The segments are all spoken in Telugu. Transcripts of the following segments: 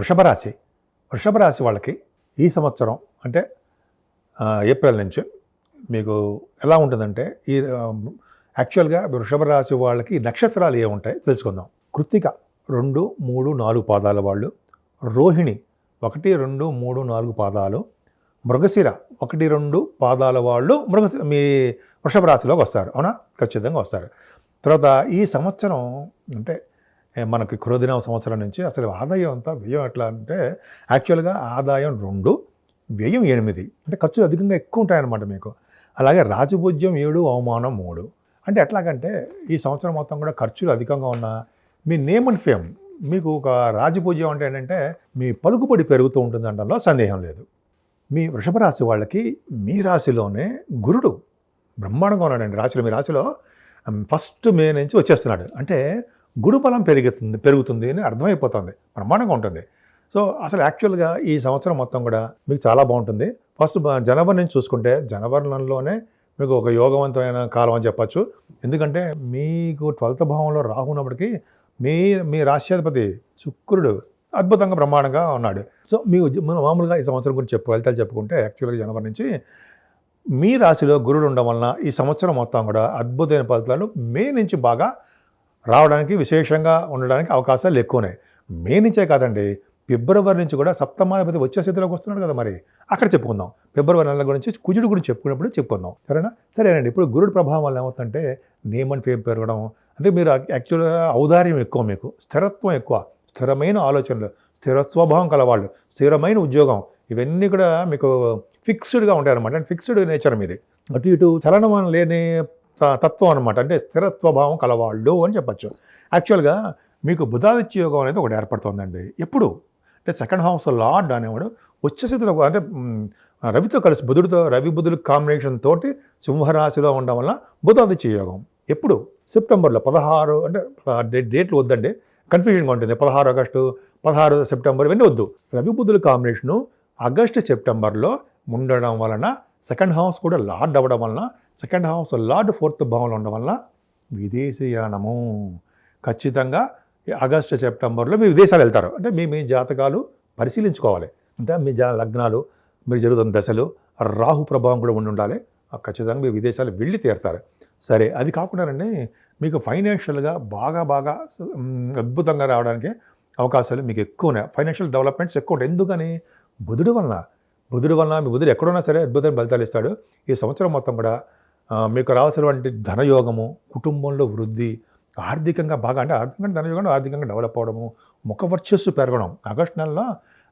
వృషభరాశి. వృషభరాశి వాళ్ళకి ఈ సంవత్సరం అంటే ఏప్రిల్ నుంచి మీకు ఎలా ఉంటుందంటే ఈ యాక్చువల్గా వృషభ రాశి వాళ్ళకి నక్షత్రాలు ఏముంటాయి తెలుసుకుందాం. కృత్తిక రెండు మూడు నాలుగు పాదాల వాళ్ళు. రోహిణి ఒకటి రెండు మూడు నాలుగు పాదాలు. మృగశిర ఒకటి రెండు పాదాల వాళ్ళు మృగశి మీ వృషభ రాశిలోకి వస్తారు. అవునా? ఖచ్చితంగా వస్తారు. తర్వాత ఈ సంవత్సరం అంటే మనకి క్రోధిన సంవత్సరం నుంచి అసలు ఆదాయం అంతా వ్యయం ఎట్లా అంటే యాక్చువల్గా ఆదాయం రెండు వ్యయం ఎనిమిది. అంటే ఖర్చులు అధికంగా ఎక్కువ ఉంటాయన్నమాట మీకు. అలాగే రాజభోజ్యం ఏడు అవమానం మూడు. అంటే ఎట్లాగంటే ఈ సంవత్సరం మొత్తం కూడా ఖర్చులు అధికంగా ఉన్న మీ నేమ్ అండ్ ఫేమ్ మీకు ఒక రాజపూజ్యం అంటే ఏంటంటే మీ పలుకుబడి పెరుగుతూ ఉంటుంది అనడంలో సందేహం లేదు. మీ వృషభ రాశి వాళ్ళకి మీ రాశిలోనే గురుడు బ్రహ్మాండంగా ఉన్నాడండి. రాశిలో మీ రాశిలో ఫస్ట్ మే నుంచి వచ్చేస్తున్నాడు. అంటే గురు బలం పెరుగుతుంది పెరుగుతుంది అని అర్థమైపోతుంది బ్రహ్మాండంగా ఉంటుంది. సో అసలు యాక్చువల్గా ఈ సంవత్సరం మొత్తం కూడా మీకు చాలా బాగుంటుంది. ఫస్ట్ జనవరి నుంచి చూసుకుంటే జనవరిలోనే మీకు ఒక యోగవంతమైన కాలం అని చెప్పచ్చు. ఎందుకంటే మీకు ట్వెల్త్ భావంలో రాహు ఉన్నప్పటికీ మీ మీ రాష్ట్రాధిపతి శుక్రుడు అద్భుతంగా బ్రహ్మాండంగా ఉన్నాడు. సో మీకు మామూలుగా ఈ సంవత్సరం గురించి చెప్పు ఫలితాలు చెప్పుకుంటే యాక్చువల్గా జనవరి నుంచి మీ రాశిలో గురుడు ఉండడం వలన ఈ సంవత్సరం మొత్తం కూడా అద్భుతమైన ఫలితాలు మే నుంచి బాగా రావడానికి విశేషంగా ఉండడానికి అవకాశాలు ఎక్కువనే. మే నుంచే కాదండి ఫిబ్రవరి నుంచి కూడా సప్తమాధిపతి వచ్చే స్థితిలోకి వస్తున్నాడు కదా మరి. అక్కడ చెప్పుకుందాం. ఫిబ్రవరి నెల గురించి కుజుడు గురించి చెప్పుకున్నప్పుడు చెప్పుకుందాం. సరేనా? సరేనండి ఇప్పుడు గురుడు ప్రభావం వల్ల ఏమవుతుందంటే నేమ్ అండ్ ఫేమ్ పెరగడం అంటే మీరు యాక్చువల్గా ఔదార్యం ఎక్కువ మీకు స్థిరత్వం ఎక్కువ స్థిరమైన ఆలోచనలు స్థిర స్వభావం కలవాళ్ళు స్థిరమైన ఉద్యోగం ఇవన్నీ కూడా మీకు ఫిక్స్డ్గా ఉంటాయి అనమాట అంటే ఫిక్స్డ్ నేచర్ మీది. అటు ఇటు చలనం లేని తత్వం అనమాట అంటే స్థిరత్వభావం కలవాళ్ళు అని చెప్పచ్చు. యాక్చువల్గా మీకు బుధాదిత్య యోగం అనేది ఒకటి ఏర్పడుతుందండి. ఎప్పుడు? అంటే సెకండ్ హౌస్ లార్డ్ అనేవాడు ఉచ్చస్థితిలో అంటే రవితో కలిసి బుధుడితో రవి బుధుడు కాంబినేషన్ తోటి సింహరాశిలో ఉండడం వల్ల బుధాదిత్య యోగం ఎప్పుడు? సెప్టెంబర్లో పదహారు అంటే డేట్లు వద్దండి. కన్ఫ్యూజన్గా ఉంటుంది. పదహారు ఆగస్టు పదహారు సెప్టెంబర్ ఇవన్నీ వద్దు. రవి బుధుల కాంబినేషను ఆగస్టు సెప్టెంబర్లో ఉండడం వలన సెకండ్ హౌస్ కూడా లార్డ్ అవ్వడం వలన సెకండ్ హౌస్ లార్డ్ ఫోర్త్ భావంలో ఉండడం వల్ల విదేశీయానము ఖచ్చితంగా ఈ ఆగస్టు సెప్టెంబర్లో మీ విదేశాలు వెళ్తారు. అంటే మీ మీ జాతకాలు పరిశీలించుకోవాలి. అంటే మీ జా లగ్నాలు మీరు జరుగుతున్న దశలు రాహు ప్రభావం కూడా ఉండి ఉండాలి. ఆ ఖచ్చితంగా మీరు విదేశాలు వెళ్ళి తీరుతారు. సరే అది కాకుండానండి మీకు ఫైనాన్షియల్గా బాగా బాగా అద్భుతంగా రావడానికి అవకాశాలు మీకు ఎక్కువ ఉన్నాయి. ఫైనాన్షియల్ డెవలప్మెంట్స్ ఎక్కువ ఉంటాయి. ఎందుకని? బుధుడు వలన. బుధుడు వలన మీ బుధుడు ఎక్కడున్నా సరే అద్భుతమైన ఫలితాలు ఇస్తాడు. ఈ సంవత్సరం మొత్తం కూడా మీకు రావాల్సినటువంటి ధనయోగము కుటుంబంలో వృద్ధి ఆర్థికంగా బాగా అంటే ఆర్థికంగా ధనయోగం ఆర్థికంగా డెవలప్ అవడము ముఖ వర్చస్సు పెరగడం. ఆగస్ట్ నెలలో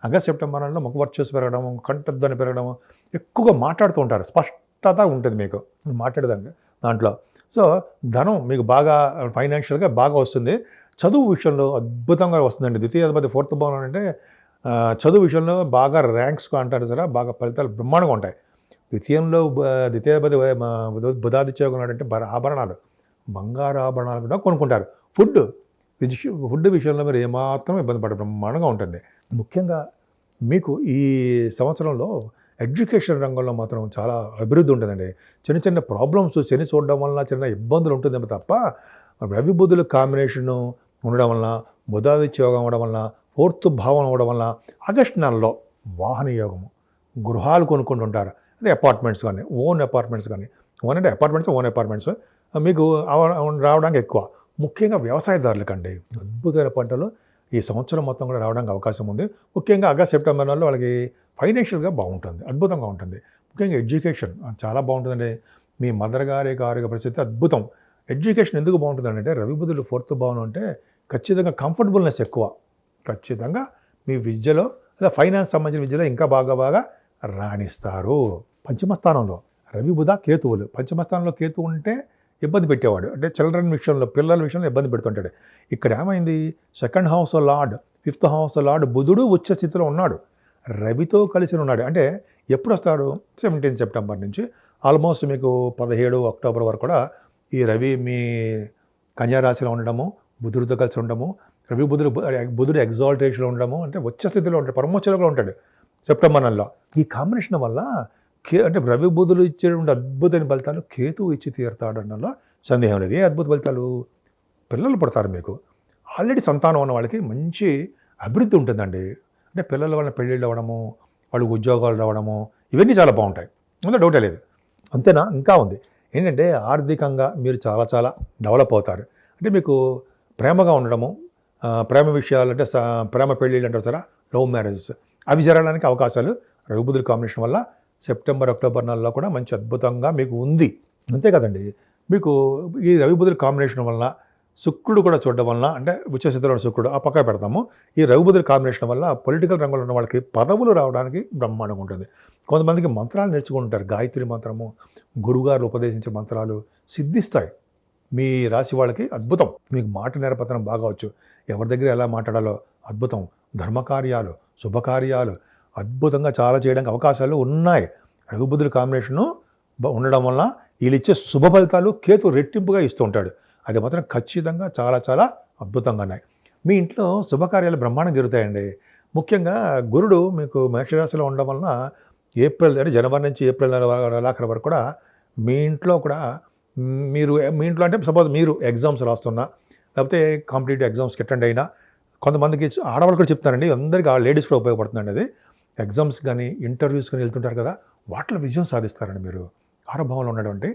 ఆగస్ట్ సెప్టెంబర్ నెలలో ముఖ వర్చస్సు పెరగడం కంఠధ్వని పెరగడము ఎక్కువగా మాట్లాడుతూ ఉంటారు. స్పష్టత ఉంటుంది మీకు. మాట్లాడేదానికి దాంట్లో. సో ధనం మీకు బాగా ఫైనాన్షియల్గా బాగా వస్తుంది. చదువు విషయంలో అద్భుతంగా వస్తుందండి. ద్వితీయ అధిపతి ఫోర్త్ భవనం అంటే చదువు విషయంలో బాగా ర్యాంక్స్ అంటారు సరే బాగా ఫలితాలు బ్రహ్మాండంగా ఉంటాయి. ద్వితీయంలో బ- బుధాదిత్యోగం ఉన్నాడంటే ఆభరణాలు. బంగారు ఆభరణాలు కూడా కొనుక్కుంటారు. ఫుడ్ ఫుడ్ విషయంలో మీరు ఏమాత్రం ఇబ్బంది పడ బ్రహ్మాండంగా ఉంటుంది. ముఖ్యంగా మీకు ఈ సంవత్సరంలో ఎడ్యుకేషన్ రంగంలో మాత్రం చాలా అభివృద్ధి ఉంటుందండి. చిన్న చిన్న ప్రాబ్లమ్స్ చని చూడడం వల్ల చిన్న ఇబ్బందులు ఉంటుందేమో తప్ప రవి కాంబినేషను కాంబినేషన్ ఉండడం వలన బుధాదిత్యోగం అవడం వలన ఫోర్త్ భావం అవడం వలన ఆగస్ట్ నెలలో వాహన యోగము గృహాలు కొనుక్కుంటుంటారు. అదే అపార్ట్మెంట్స్ కానీ ఓన్ అపార్ట్మెంట్స్ కానీ. ఓన్ అంటే అపార్ట్మెంట్స్ ఓన్ అపార్ట్మెంట్స్ మీకు రావడానికి ఎక్కువ. ముఖ్యంగా వ్యవసాయదారులకండి. అద్భుతమైన పంటలు ఈ సంవత్సరం మొత్తం కూడా రావడానికి అవకాశం ఉంది. ముఖ్యంగా ఆగస్ట్ సెప్టెంబర్ నెలలో వాళ్ళకి ఫైనాన్షియల్గా బాగుంటుంది. అద్భుతంగా ఉంటుంది. ముఖ్యంగా ఎడ్యుకేషన్ చాలా బాగుంటుందండి. మీ మదర్ గారి గారి పరిస్థితి అద్భుతం. ఎడ్యుకేషన్ ఎందుకు బాగుంటుందంటే రవి బుధులు ఫోర్త్ భావన అంటే ఖచ్చితంగా కంఫర్టబుల్నెస్ ఎక్కువ. ఖచ్చితంగా మీ విద్యలో లేదా ఫైనాన్స్ సంబంధించిన విద్యలో ఇంకా బాగా బాగా రాణిస్తారు? పంచమస్థానంలో. రవి బుధ కేతువులు. పంచమస్థానంలో కేతువు ఉంటే ఇబ్బంది పెట్టేవాడు. అంటే చిల్డ్రన్ విషయంలో పిల్లల విషయంలో ఇబ్బంది పెడుతుంటాడు. ఇక్కడ ఏమైంది? Second house lord fifth house lord బుధుడు ఉచ్చ స్థితిలో ఉన్నాడు. రవితో కలిసి ఉన్నాడు. అంటే ఎప్పుడు వస్తారు సెవెంటీన్ సెప్టెంబర్ నుంచి. ఆల్మోస్ట్ మీకు పదిహేడు అక్టోబర్ వరకు కూడా ఈ రవి మీ కన్యారాశిలో ఉండడము బుధుడితో కలిసి ఉండడము రవి బుధుడు బుధుడు ఎగ్జాల్టేషన్లో ఉండడము అంటే వచ్చే స్థితిలో ఉంటాడు. పరమోచ్చలో ఉంటాడు. సెప్టెంబర్ నెలలో ఈ కాంబినేషన్ వల్ల కే అంటే రవి బుధులు ఇచ్చేటువంటి అద్భుతమైన ఫలితాలు కేతువు ఇచ్చి తీరుతాడు సందేహం లేదు. ఏ అద్భుత ఫలితాలు? పిల్లలు పుడతారు మీకు. ఆల్రెడీ సంతానం ఉన్న వాళ్ళకి మంచి అభివృద్ధి ఉంటుందండి. అంటే పిల్లల వల్ల పెళ్ళిళ్ళు అవ్వడము వాళ్ళకి ఉద్యోగాలు రావడము ఇవన్నీ చాలా బాగుంటాయి. అందులో డౌటే లేదు. అంతేనా? ఇంకా ఉంది. ఏంటంటే ఆర్థికంగా మీరు చాలా చాలా డెవలప్ అవుతారు. అంటే మీకు ప్రేమగా ఉండడము ప్రేమ విషయాలు అంటే స- ప్రేమ పెళ్ళిళ్ళు అంటారు సరే లవ్ మ్యారేజెస్. అవి జరగడానికి అవకాశాలు. రఘుబుద్ధుల కాంబినేషన్ వల్ల సెప్టెంబర్ అక్టోబర్ నెలలో కూడా మంచి అద్భుతంగా మీకు ఉంది. అంతే కదండి. మీకు ఈ రవిబుధుల కాంబినేషన్ వలన శుక్రుడు కూడా చూడడం వలన అంటే ఉచ్చస్థితిలో ఉన్న శుక్రుడు ఆ పక్క పెడతాము. ఈ రవిబుధుల కాంబినేషన్ వల్ల పొలిటికల్ రంగంలో ఉన్న వాళ్ళకి పదవులు రావడానికి బ్రహ్మాండంగా ఉంటుంది. కొంతమందికి మంత్రాలు నేర్చుకుంటారు గాయత్రి మంత్రము గురుగారు ఉపదేశించే మంత్రాలు సిద్ధిస్తాయి. మీ రాశి వాళ్ళకి అద్భుతం. మీకు మాట నేర్పతనం బాగా వచ్చు. ఎవరి దగ్గర ఎలా మాట్లాడాలో అద్భుతం. ధర్మకార్యాలు శుభకార్యాలు అద్భుతంగా చాలా చేయడానికి అవకాశాలు ఉన్నాయి. రఘుబుద్ధుల కాంబినేషను ఉండడం వల్ల వీళ్ళు ఇచ్చే శుభ ఫలితాలు కేతు రెట్టింపుగా ఇస్తూ ఉంటాడు. అది మాత్రం ఖచ్చితంగా చాలా చాలా అద్భుతంగా ఉన్నాయి. మీ ఇంట్లో శుభకార్యాలు బ్రహ్మాండం జరుగుతాయండి. ముఖ్యంగా గురుడు మీకు మేషరాశిలో ఉండడం వలన ఏప్రిల్ అంటే జనవరి నుంచి ఏప్రిల్ నెల వర- వరకు కూడా మీ ఇంట్లో కూడా మీరు మీ ఇంట్లో అంటే సపోజ్ మీరు ఎగ్జామ్స్ రాస్తున్నా లేకపోతే కాంపిటేటివ్ ఎగ్జామ్స్కి అటెండ్ అయినా కొంతమందికి ఆడవాళ్ళు కూడా చెప్తారండి అందరికీ ఆ లేడీస్ కూడా ఉపయోగపడుతుందండి అది. ఎగ్జామ్స్ కానీ ఇంటర్వ్యూస్ కానీ వెళ్తుంటారు కదా వాటిలో విజయం సాధిస్తారండి మీరు. ఆరోభావంలో ఉన్నటువంటి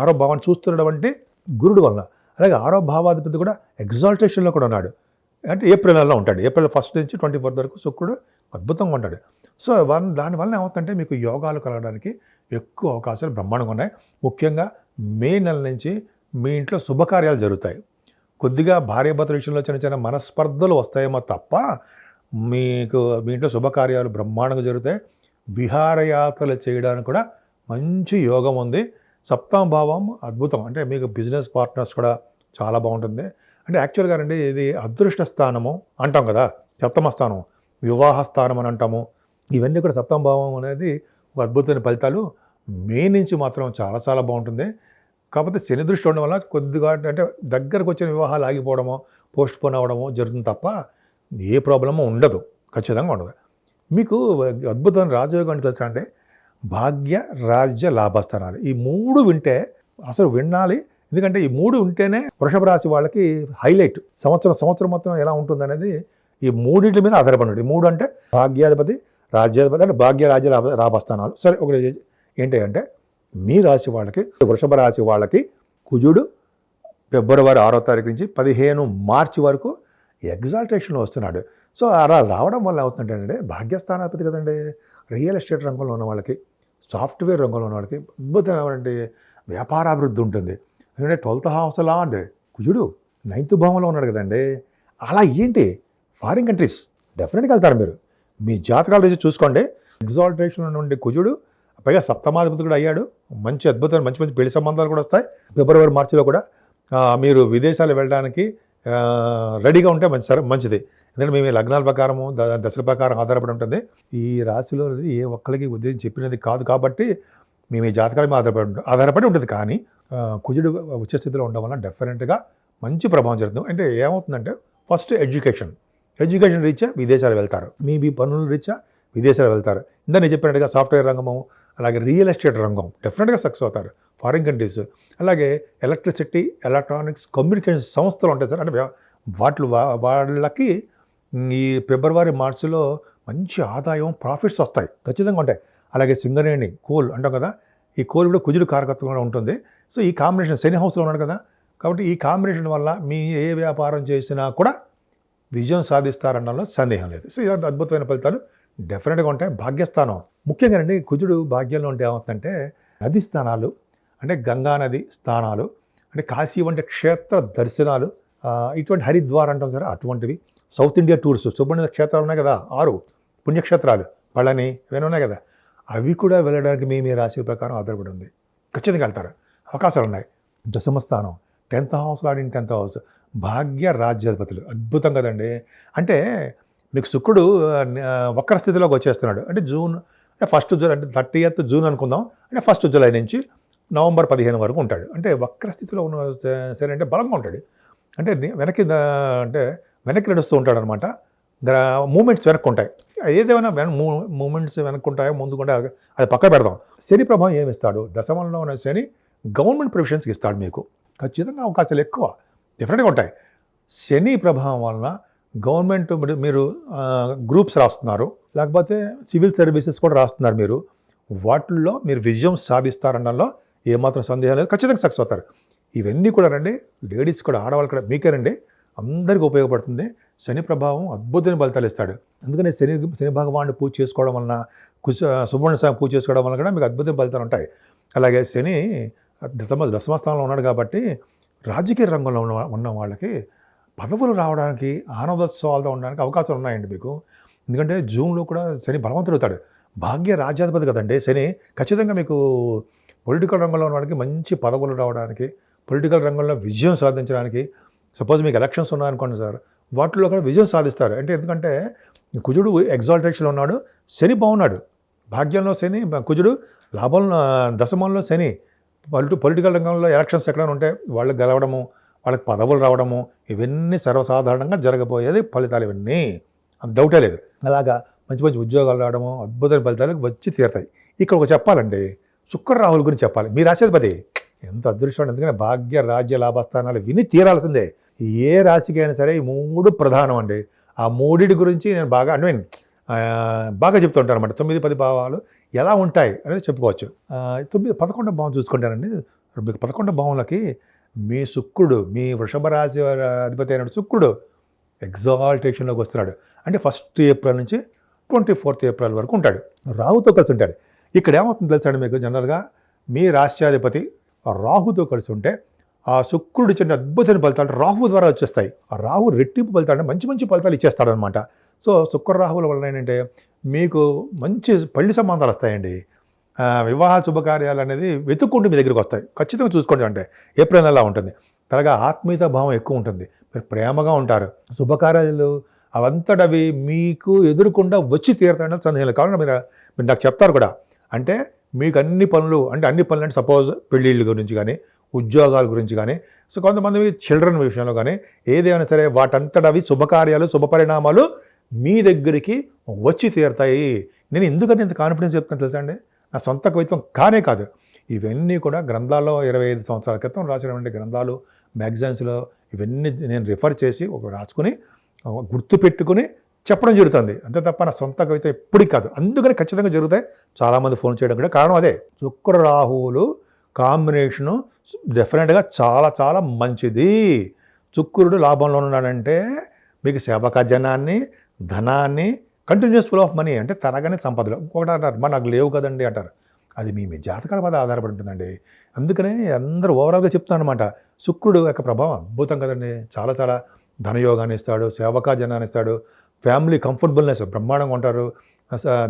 ఆరోభావాన్ని ఆరో చూస్తున్నటువంటి గురుడు వలన అలాగే ఆరో భావాధిపతి కూడా ఎగ్జాల్టేషన్లో కూడా ఉన్నాడు. అంటే ఏప్రిల్ నెలలో ఉంటాడు. ఏప్రిల్ ఫస్ట్ నుంచి ట్వంటీ ఫోర్త్ వరకు శుక్రుడు అద్భుతంగా ఉంటాడు. సో వన్ దానివల్ల ఏమవుతుందంటే మీకు యోగాలు కలగడానికి ఎక్కువ అవకాశాలు బ్రహ్మాండంగా ఉన్నాయి. ముఖ్యంగా మే నెల నుంచి మీ ఇంట్లో శుభకార్యాలు జరుగుతాయి. కొద్దిగా భార్యాభర్తల విషయంలో చిన్న చిన్న మనస్పర్ధలు వస్తాయేమో తప్ప మీకు మీ ఇంట్లో శుభకార్యాలు బ్రహ్మాండంగా జరుగుతాయి. విహారయాత్రలు చేయడానికి కూడా మంచి యోగం ఉంది. సప్తమ భావం అద్భుతం. అంటే మీకు బిజినెస్ పార్ట్నర్స్ కూడా చాలా బాగుంటుంది. అంటే యాక్చువల్గా అండి ఇది అదృష్ట స్థానము అంటాం కదా సప్తమ స్థానం. వివాహ స్థానం అని అంటాము. ఇవన్నీ కూడా సప్తమ భావం అనేది ఒక అద్భుతమైన ఫలితాలు. మే నుంచి మాత్రం చాలా చాలా బాగుంటుంది. కాకపోతే శని దృష్టి ఉండడం వల్ల కొద్దిగా అంటే దగ్గరకు వచ్చిన వివాహాలు ఆగిపోవడమో పోస్ట్ పోన్ అవ్వడమో జరుగుతుంది తప్ప ఏ ప్రాబ్లము ఉండదు. ఖచ్చితంగా ఉండదు. మీకు అద్భుతమైన రాజయోగం అంటే తెలుసా అంటే భాగ్య రాజ్య లాభస్థానాలు. ఈ మూడు వింటే అసలు వినాలి. ఎందుకంటే ఈ మూడు ఉంటేనే వృషభ రాశి వాళ్ళకి హైలైట్ సంవత్సరం సంవత్సరం మొత్తం ఎలా ఉంటుంది అనేది ఈ మూడింటి మీద ఆధారపడి ఈ మూడు అంటే భాగ్యాధిపతి రాజ్యాధిపతి అంటే భాగ్య రాజ్య లాభ లాభస్థానాలు. సరే ఒకటి ఏంటి అంటే మీ రాశి వాళ్ళకి వృషభ రాశి వాళ్ళకి కుజుడు ఫిబ్రవరి ఆరో తారీఖు నుంచి పదిహేను మార్చి వరకు ఎగ్జాల్టేషన్లో వస్తున్నాడు. సో అలా రావడం వల్ల అవుతుందంటే భాగ్యస్థానాధిపతి కదండి రియల్ ఎస్టేట్ రంగంలో ఉన్న వాళ్ళకి సాఫ్ట్వేర్ రంగంలో ఉన్న వాళ్ళకి అద్భుతమైనటువంటి వ్యాపారాభివృద్ధి ఉంటుంది. ఎందుకంటే ట్వెల్త్ హౌస్ అలా అండి కుజుడు నైన్త్ భావంలో ఉన్నాడు కదండి. అలా ఏంటి? ఫారిన్ కంట్రీస్ డెఫినెట్గా వెళ్తారు మీరు. మీ జాతకాలు చూసుకోండి. ఎగ్జాల్టేషన్ నుండి కుజుడు పైగా సప్తమాధిపతి కూడా అయ్యాడు. మంచి అద్భుతమైన మంచి మంచి పెళ్ళి సంబంధాలు కూడా వస్తాయి. ఫిబ్రవరి మార్చిలో కూడా మీరు విదేశాలు వెళ్ళడానికి రెడీగా ఉంటే మంచి సరే మంచిది. ఎందుకంటే మేము లగ్నాల ప్రకారము ద- దశల ప్రకారం ఆధారపడి ఉంటుంది. ఈ రాశిలో ఏ ఒక్కరికి ఉద్దేశం చెప్పినది కాదు కాబట్టి మేము ఈ జాతకాల మీద ఆధారపడి ఆధారపడి ఉంటుంది. కానీ కుజుడు కుజుడు ఉచ్చస్థితిలో ఉండడం వల్ల డెఫినెట్గా మంచి ప్రభావం జరుగుతుంది. అంటే ఏమవుతుందంటే ఫస్ట్ ఎడ్యుకేషన్. ఎడ్యుకేషన్ రీత్యా విదేశాలు వెళ్తారు. మీ మీ పనుల రీత్యా విదేశాలు వెళ్తారు. ఇందా నేను చెప్పినట్టుగా సాఫ్ట్వేర్ రంగము అలాగే రియల్ ఎస్టేట్ రంగం డెఫినెట్గా సక్సెస్ అవుతారు. ఫారిన్ కంట్రీస్ అలాగే ఎలక్ట్రిసిటీ ఎలక్ట్రానిక్స్ కమ్యూనికేషన్ సంస్థలు ఉంటాయి సార్. అంటే వాటి వాటిలో వా- వాళ్ళకి ఈ ఫిబ్రవరి మార్చిలో మంచి ఆదాయం ప్రాఫిట్స్ వస్తాయి. ఖచ్చితంగా ఉంటాయి. అలాగే సింగరేణి కోల్ అంటాం కదా. ఈ కోల్ కూడా కుజుడు కారకత్వం కూడా ఉంటుంది. సో ఈ కాంబినేషన్ శని హౌస్లో ఉన్నాడు కదా. కాబట్టి ఈ కాంబినేషన్ వల్ల మీ ఏ వ్యాపారం చేసినా కూడా విజయం సాధిస్తారనడంలో సందేహం లేదు. సో ఇది అద్భుతమైన ఫలితాలు. డెఫినెట్గా ఉంటాయి భాగ్యస్థానం. ముఖ్యంగా అండి కుజుడు భాగ్యంలో ఉంటే ఏమవుతుందంటే నది స్థానాలు అంటే గంగా నది స్థానాలు అంటే కాశీ వంటి క్షేత్ర దర్శనాలు ఇటువంటి హరిద్వార్ అంటాం సరే అటువంటివి. సౌత్ ఇండియా టూర్స్ సుబ్రహ్మణ్య క్షేత్రాలు ఉన్నాయి కదా ఆరు పుణ్యక్షేత్రాలు పళని ఇవన్నీ ఉన్నాయి కదా. అవి కూడా వెళ్ళడానికి మీ మీ రాశి ప్రకారం ఆధారపడి ఉంది. ఖచ్చితంగా వెళ్తారు. అవకాశాలు ఉన్నాయి. దశమ స్థానం టెన్త్ హౌస్ లాడిన టెన్త్ హౌస్ భాగ్య రాజ్యాధిపతులు. అద్భుతం కదండి. అంటే మీకు శుక్రుడు వక్ర స్థితిలోకి వచ్చేస్తున్నాడు. అంటే జూన్ అంటే ఫస్ట్ జూలై అంటే థర్టీయత్ జూన్ అనుకుందాం. అంటే ఫస్ట్ జూలై నుంచి నవంబర్ పదిహేను వరకు ఉంటాడు. అంటే వక్ర స్థితిలో ఉన్న సరే అంటే బలంగా ఉంటాడు. అంటే వెనక్కి అంటే వెనక్కి నడుస్తూ ఉంటాడు అనమాట మూమెంట్స్ వెనక్కి ఉంటాయి ఏదేమైనా వెన మూమెంట్స్ వెనక్కుంటాయో ఉంటాయో అది- అది పక్క పెడదాం. శని ప్రభావం ఏమి ఇస్తాడు? దశమంలో ఉన్న శని గవర్నమెంట్ ప్రొవిషన్స్కి ఇస్తాడు మీకు. ఖచ్చితంగా అవకాశాలు ఎక్కువ. డిఫరెంట్గా ఉంటాయి. శని ప్రభావం వలన గవర్నమెంట్ మీరు- గ్రూప్స్ రాస్తున్నారు. లేకపోతే సివిల్ సర్వీసెస్ కూడా రాస్తున్నారు మీరు. వాటిల్లో మీరు విజయం సాధిస్తారనడంలో ఏమాత్రం సందేహం లేదు. ఖచ్చితంగా సక్సెస్ అవుతారు. ఇవన్నీ కూడా రండి. లేడీస్ కూడా ఆడవాళ్ళు కూడా మీకేనండి అందరికీ ఉపయోగపడుతుంది. శని ప్రభావం అద్భుతమైన ఫలితాలు ఇస్తాడు. అందుకని శని శని భగవాన్ని పూజ చేసుకోవడం వలన కుశ సుబ్రహ్మణ్య స్వామి పూజ చేసుకోవడం వలన కూడా మీకు అద్భుతమైన ఫలితాలు ఉంటాయి. అలాగే శని దశమ దశమస్థానంలో ఉన్నాడు కాబట్టి రాజకీయ రంగంలో ఉన్న ఉన్న వాళ్ళకి పదవులు రావడానికి ఆనందోత్సవాలతో ఉండడానికి అవకాశాలు ఉన్నాయండి మీకు. ఎందుకంటే జూన్లో కూడా శని బలవంతుడవుతాడు భాగ్య రాజ్యాధిపతి కదండి. శని ఖచ్చితంగా మీకు పొలిటికల్ రంగంలో ఉన్నవాడికి మంచి పదవులు రావడానికి పొలిటికల్ రంగంలో విజయం సాధించడానికి సపోజ్ మీకు ఎలక్షన్స్ ఉన్నాయనుకోండి సార్ వాటిలో కూడా విజయం సాధిస్తారు. అంటే ఎందుకంటే కుజుడు ఎగ్జాల్టేషన్లో ఉన్నాడు శని బాగున్నాడు. భాగ్యంలో శని కుజుడు లాభంలో దశమంలో శని. పొలిటి పొలిటికల్ రంగంలో ఎలక్షన్స్ ఎక్కడైనా ఉంటే వాళ్ళకి గెలవడము వాళ్ళకి పదవులు రావడము ఇవన్నీ సర్వసాధారణంగా జరగబోయేది ఫలితాలు ఇవన్నీ. అంత డౌటే లేదు. అలాగా మంచి మంచి ఉద్యోగాలు రావడము అద్భుతమైన ఫలితాలు వచ్చి తీరుతాయి. ఇక్కడ ఒక చెప్పాలండి. శుక్ర రాహుల్ గురించి చెప్పాలి. మీరు రాసేధిపతి ఎంత అదృష్టం ఎందుకంటే భాగ్య రాజ్య లాభస్థానాలు విని తీరాల్సిందే. ఏ రాశికి అయినా సరే ఈ మూడు ప్రధానం అండి. ఆ మూడిటి గురించి నేను బాగా ఐ మీన్ బాగా చెప్తుంటాను అనమాట తొమ్మిది పది భావాలు ఎలా ఉంటాయి అనేది చెప్పుకోవచ్చు. తొమ్మిది పదకొండో భావం చూసుకుంటానండి. మీకు పదకొండో భావంలోకి మీ శుక్రుడు మీ వృషభ రాశి అధిపతి అయిన శుక్రుడు ఎగ్జాల్టేషన్లోకి వస్తున్నాడు. అంటే ఫస్ట్ ఏప్రిల్ నుంచి ట్వంటీ ఫోర్త్ ఏప్రిల్ వరకు ఉంటాడు. రాహుతో కలిసి ఉంటాడు. ఇక్కడ ఏమవుతుంది తెలుసా అండి మీకు జనరల్గా మీ రాష్ట్రాధిపతి రాహుతో కలిసి ఉంటే ఆ శుక్రుడు ఇచ్చిన అద్భుతమైన ఫలితాలు రాహు ద్వారా వచ్చేస్తాయి. ఆ రాహు రెట్టింపు ఫలితాలు అంటే మంచి మంచి ఫలితాలు ఇచ్చేస్తాడనమాట సో శుక్ర రాహుల వలన ఏంటంటే మీకు మంచి పళ్ళి సంబంధాలు వస్తాయండి. వివాహ శుభకార్యాలు అనేది వెతుక్కుంటూ మీ దగ్గరికి వస్తాయి. ఖచ్చితంగా చూసుకోండి అంటే ఏప్రిల్ నెల ఉంటుంది. త్వరగా ఆత్మీయత భావం ఎక్కువ ఉంటుంది. మీరు ప్రేమగా ఉంటారు. శుభకార్యాలు అవంతటవి మీకు ఎదురుకుండా వచ్చి తీరుతాయని సందేహం లేదు. కావాలంటే మీరు మీరు నాకు చెప్తారు కూడా. అంటే మీకు అన్ని పనులు అంటే అన్ని పనులు అంటే సపోజ్ పెళ్ళిళ్ళ గురించి కానీ ఉద్యోగాల గురించి కానీ సో కొంతమంది చిల్డ్రన్ విషయంలో కానీ ఏదైనా సరే వాటంతటవి శుభకార్యాలు శుభపరిణామాలు మీ దగ్గరికి వచ్చి తీరుతాయి. నేను ఎందుకంటే ఇంత కాన్ఫిడెన్స్ చెప్తాను తెలుసా అండి? నా సొంత కవిత్వం కానే కాదు. ఇవన్నీ కూడా గ్రంథాల్లో ఇరవై ఐదు సంవత్సరాల క్రితం రాసినటువంటి గ్రంథాలు మ్యాగజైన్స్లో ఇవన్నీ నేను రిఫర్ చేసి ఒక రాసుకుని గుర్తు పెట్టుకుని చెప్పడం జరుగుతుంది. అంతే తప్ప నా సొంత కవిత ఎప్పటికి కాదు. అందుకని ఖచ్చితంగా జరుగుతాయి. చాలామంది ఫోన్ చేయడం కూడా కారణం అదే. శుక్ర రాహువులు కాంబినేషను డెఫినెట్గా చాలా చాలా మంచిది. శుక్రుడు లాభంలో ఉన్నాడంటే మీకు సేవక జనాన్ని ధనాన్ని కంటిన్యూస్ ఫ్లో ఆఫ్ మనీ అంటే తనగానే సంపదలు. ఇంకొకటి అంటారు మా నాకు లేవు కదండి అంటారు. అది మీ మీ జాతకాల మీద ఆధారపడి ఉంటుందండి. అందుకనే అందరూ ఓవరాల్గా చెప్తాను అనమాట శుక్రుడు యొక్క ప్రభావం అద్భుతం కదండి. చాలా చాలా ధనయోగాన్ని ఇస్తాడు సేవకా జనాన్ని ఇస్తాడు ఫ్యామిలీ కంఫర్టబుల్నెస్ బ్రహ్మాండంగా ఉంటారు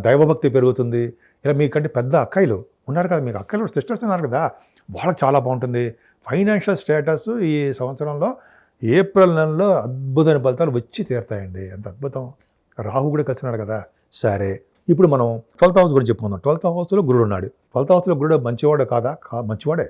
దైవభక్తి పెరుగుతుంది. ఇలా మీకంటే పెద్ద అక్కయ్యలు ఉన్నారు కదా మీకు అక్కయ్యలు సిస్టర్స్ ఉన్నారు కదా వాళ్ళకి చాలా బాగుంటుంది. ఫైనాన్షియల్ స్టేటస్ ఈ సంవత్సరంలో ఏప్రిల్ నెలలో అద్భుతమైన ఫలితాలు వచ్చి తీరుతాయండి. అంత అద్భుతం. రాహు కూడా కలిసినాడు కదా? సరే. ఇప్పుడు మనం ట్వెల్త్ హౌస్ గురించి చెప్పుకుందాం. ట్వెల్త్ హౌస్లో గురుడు ఉన్నాడు. ట్వెల్త్ హౌస్లో గురుడు మంచివాడే కాదా? కా మంచివాడే.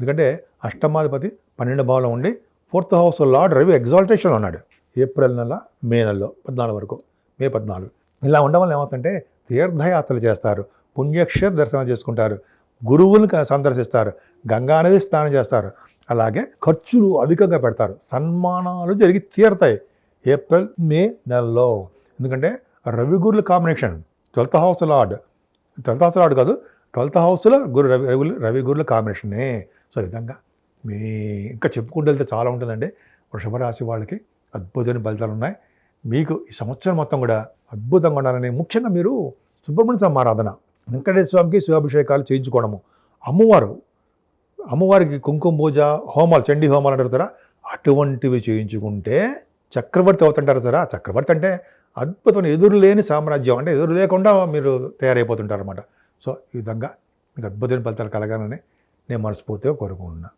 ఎందుకంటే అష్టమాధిపతి పన్నెండు భావంలో ఉండి fourth house lord Ravi exaltation ఉన్నాడు. ఏప్రిల్ నెల మే నెలలో పద్నాలుగు వరకు. మే పద్నాలుగు. ఇలా ఉండడం వల్ల ఏమవుతుందంటే తీర్థయాత్రలు చేస్తారు. పుణ్యక్షేత్ర దర్శనం చేసుకుంటారు. గురువుని సందర్శిస్తారు. గంగా నది స్నానం చేస్తారు. అలాగే ఖర్చులు అధికంగా పెడతారు. సన్మానాలు జరిగి తీరుతాయి. ఏప్రిల్ మే నెలలో. ఎందుకంటే Ravi గురుల combination. Twelfth house lord twelfth house lord కాదు ట్వెల్త్ హౌస్లో గురు రవి రవి రవి గురుల కాంబినేషనే. సో విధంగా మీ ఇంకా చెప్పుకుంటూ వెళ్తే చాలా ఉంటుందండి. వృషభ రాశి వాళ్ళకి అద్భుతమైన ఫలితాలు ఉన్నాయి. మీకు ఈ సంవత్సరం మొత్తం కూడా అద్భుతంగా ఉండాలని ముఖ్యంగా మీరు సుబ్రహ్మణ్య స్వామి ఆరాధన వెంకటేశ్వర స్వామికి శివాభిషేకాలు చేయించుకోవడము అమ్మవారు అమ్మవారికి కుంకుమ పూజ హోమాలు చండీ హోమాలు అంటారు కదా అటువంటివి చేయించుకుంటే చక్రవర్తి అవుతుంటారు సరే. చక్రవర్తి అంటే అద్భుతమైన ఎదురులేని సామ్రాజ్యం. అంటే ఎదురు లేకుండా మీరు తయారైపోతుంటారు అనమాట సో ఈ విధంగా మీకు అద్భుతమైన ఫలితాలు కలగాలని నేను మనస్ఫూర్తిగా కోరుకుంటున్నాను